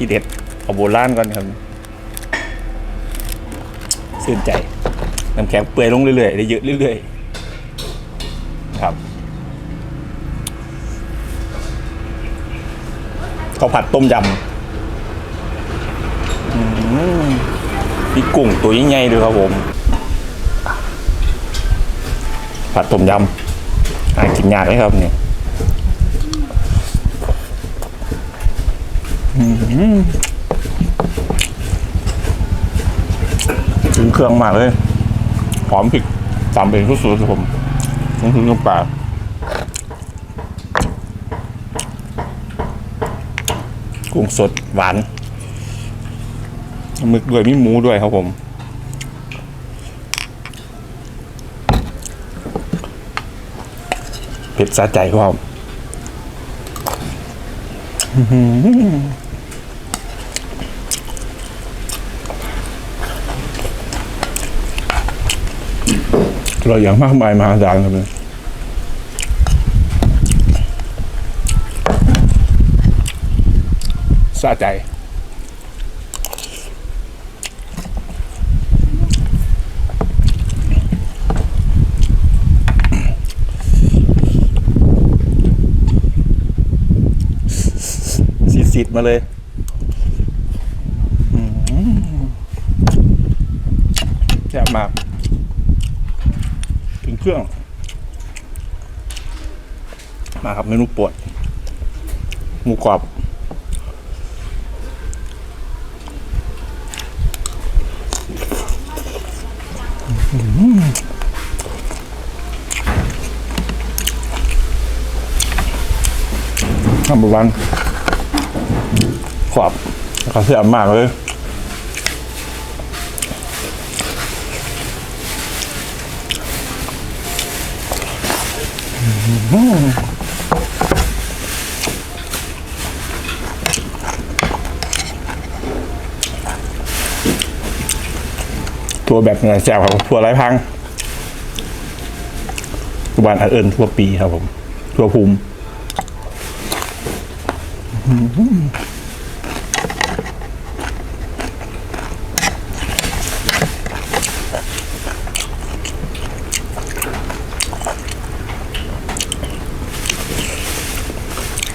ที่เด็ดเอาโบราณก่อนครับสื่นใจน้ำแข็งเปื่อยลงเรื่อยๆได้เยอะเรื่อยๆครับข้าวผัดต้มยำอืมมีกุ้งตัวใหญ่ๆด้วยครับผม ผัดต้มยำหากินยากเลยครับเนี่ย ถึงเครื่องมากเลย หอมพริกตามเป็นสุดๆครับผมต้องถึงน้ำปลากุ้งสดหวานหมึกด้วยมีหมูด้วยครับผมเผ็ดสะใจครับ เราอย่างมากมายมหาศาลครับเนี่ยสะใจ สิดๆมาเลยแซ่บมาก เครื่อง มาครับเมนูปวดหมูกรอบน้ำมันขอบเขาเสียมากเลย ตัวแบบเนื้อแจ่วครับทัวไรพังทุกวันอันเอิญทั่วปีครับผม ทั่วภูมิ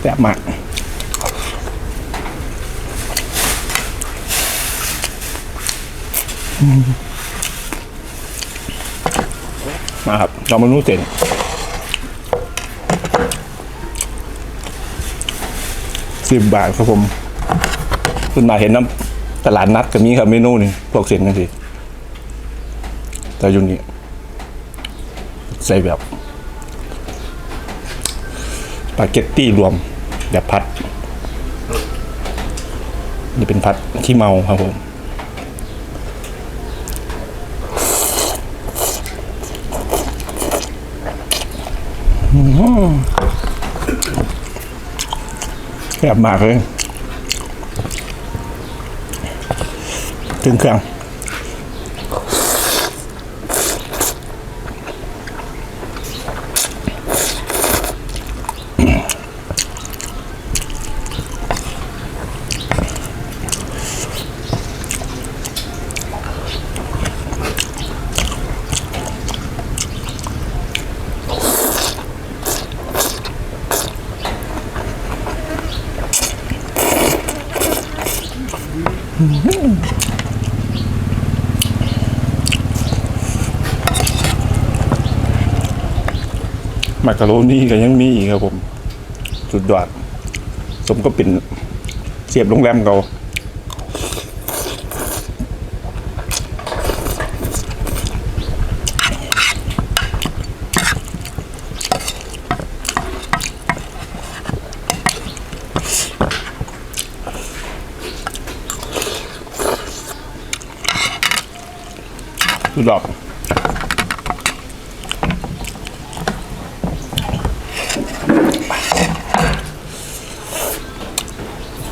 แซ่บมากมาครับเรามานู่เสร็จสิบบาทครับผมคุณมาเห็นน้ำตลาดนัดกับนี้ครับเมนูนี่พวกเส้นกันสิแต่อยุนี่ใส่แบบสปาเกตตี้รวม แบบพัดนี่เป็นพัดขี้เมาครับผมแซ่บมากเลยถึงเครื่อง มากาโรนี่ก็ยังมีอีกครับผม สุดยอด สมก็เป็นเสียบโรงแรมเรา สุดอด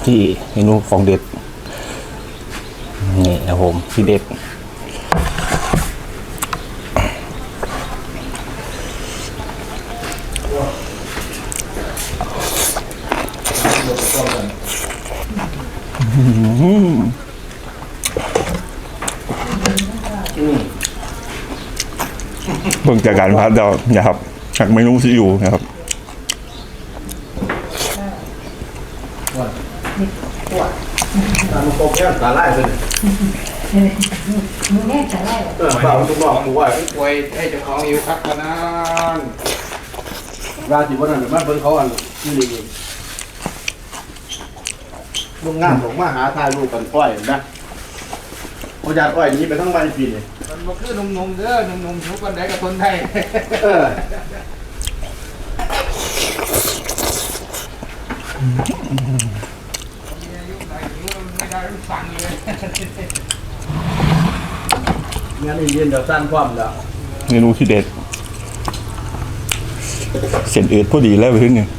ที่เมนูของเด็ด นี่ครับผมที่เด็ดอืม เบิ่งจากการพัดเดาอย่าครับหักเมนูซีอิ๊วนะครับตามโปรแกรมตาไล่เลยมึงแน่จะไล่เออเปล่าต้องบอกกูว่าป่วยให้เจ้าของอยู่พักพนันราศีวันนั้นมันเพิ่นเขาอันนี่นี่มึงงานผมมาหาทายรูปกันอ้อยนะพอยาอ้อยนี้ไปทั้งวันปีนี่ มันบ่คือหนุ่มๆเด้อหนุ่มๆทุกคนใดก็ทนได้เออไม่ได้ฟังเลยงานนี้เรียนเดี๋ยวสั้นความแล้วเมนูที่เด็ด เส้นอืดพอดีแล้วไปขึ้นเนี่ย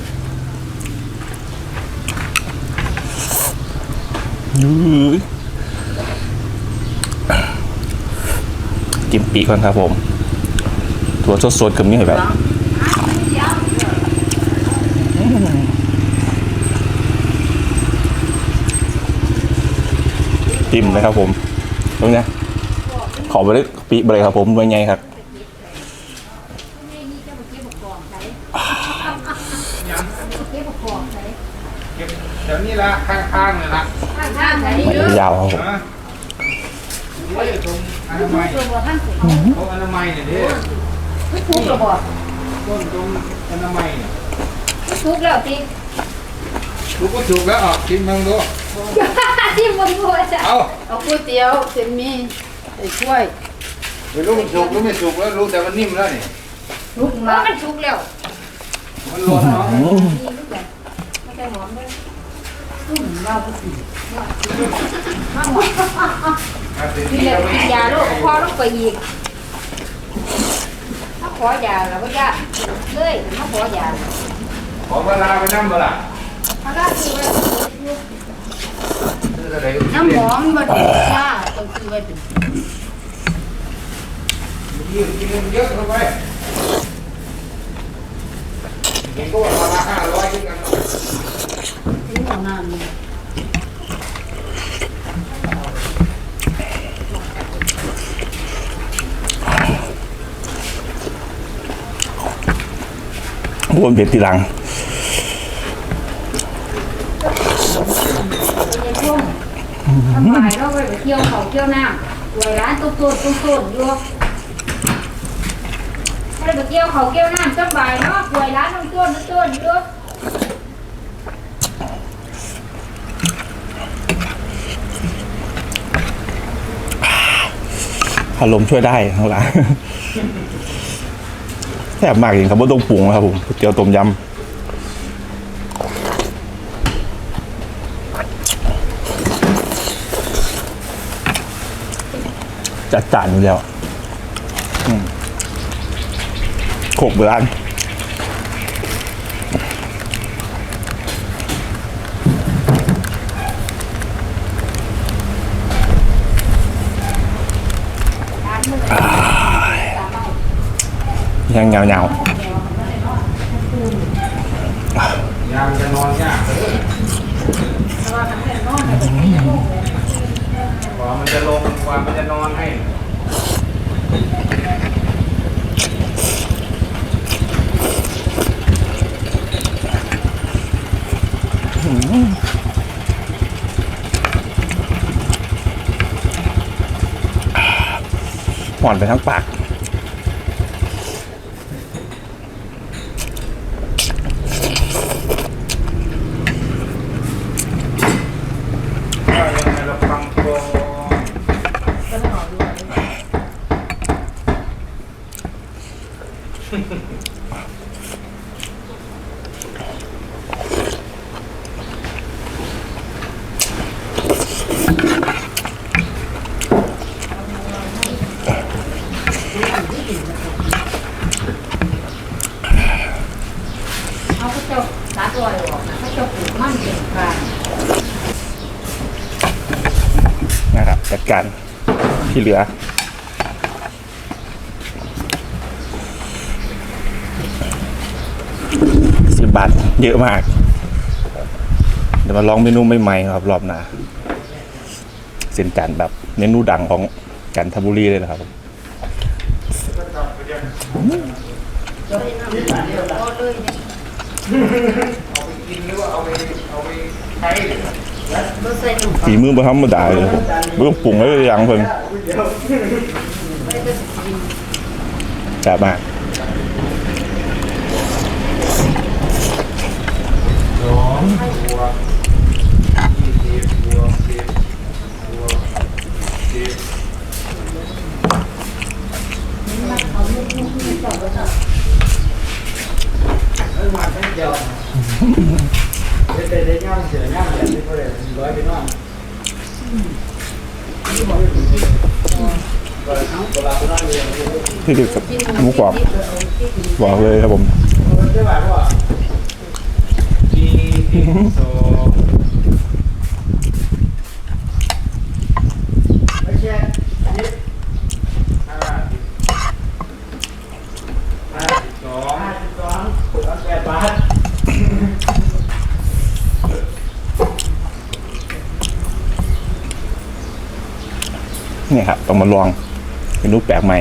ยื้อ กิมปีก่อนครับผมตัวสดๆกับนี่แบบติ่มนะครับผมตรงนี้ขอไปเลยปีไปเลยครับผมด้วยไงครับนี่เจ้าเก็บกองใส่เก็บกองใส่เก็บเดี๋ยวนี้ละข้างๆเนี่ยละข้างข้างใส่มันเยอะยาวครับผม ฮะนี่ตรงอนามัยตัวท่านสิเขาอนามัยเนี่ยเด้ทุกระบอกต้นตรงอนามัยเนี่ยทุกแล้วสิลูกก็ถูกแล้วออกกินมึงดูที่มันบัวจะเอาเอาก๋วยเตี๋ยวเส้นหมีใส่ถ้วยไม่รู้มันสุกหรือไม่สุกแล้วรู้แต่มันนิ่มแล้วนี่ลุกว่าละมันทุกแล้วมันร้อนเนาะนี่ลู กแบบไม่ใช่หอมเลยตุ่มเราก็สินี่แหละกินยาโรคคอลูกไปอีกถ้าขอยาแล้วก็ยาเลยถ้าขอยาขอเวลาไปนั่งบ่ล่ะถ้าได้คือว่าซื้ออะไรน้ำหอมมันบ่ได้ยาต้องซื้อไว้เป็นยืมกินเยอะเข้าไปเห็นก็ว่าราคาห้าร้อยขึ้นกัน ซื้อเอาน้ำนี่บวนเผ็ดทีหลังเป็นช่วงทำลายเราไปเที่ยวเขาเที่ยวน้ำตัวร้านตุ้มตุ้มตุ้มตุ้มอยู่ถ้าไปเที่ยวเขาเที่ยวน้ำสบายเนาะป่วยร้านตุ้มตุ้มตุ้มอยู่ อารมณ์ช่วยได้ทั้งหลายแซ่บมากจริงครับว่าต้องปรุงนะครับผมก๋วยเตี๋ยวต้มยำจัดจานอยู่แล้วโขกเบราณ ร้านมือ ยังเงาเงามันจะลงกว่ามันจะนอนให้หวานไปทั้งปาก ว่ายังไงเราฟังตัว เขาก็จะสาตัวเลยออกนะเขาจะปลูกมันเป็นกลาง นะครับจัดการ ที่เหลือ สิบบาทเยอะมาก เดี๋ยวมาลองเมนูใหม่ๆครับรอบหน้าเส้นจันแบบเมนูดังของจันทบุรีเลยนะครับเอาไปกินหรือว่าเอาไปเอาไปใช้ ฝีมือบ่ธรรมดาเลยครับผมบ่ต้องปรุงอะไรอย่างเพิ่นไม่ได้กินแซ่บมากสองบวกยี่สิบบวกสิบบวกสิบที่ด็ดกับหมูกรอบบอกเลยครับผม ยี่สิบสองห้าสิบห้าสิบสอง เนี่ยครับ ต้องมาลองเป็นรูปแปลกใหม่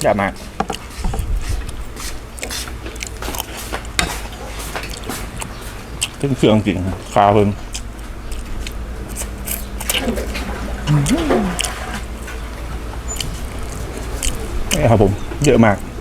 แซ่บมากถึงเครื่องจริงคาเพิ่มนี่ครับผม เยอะมาก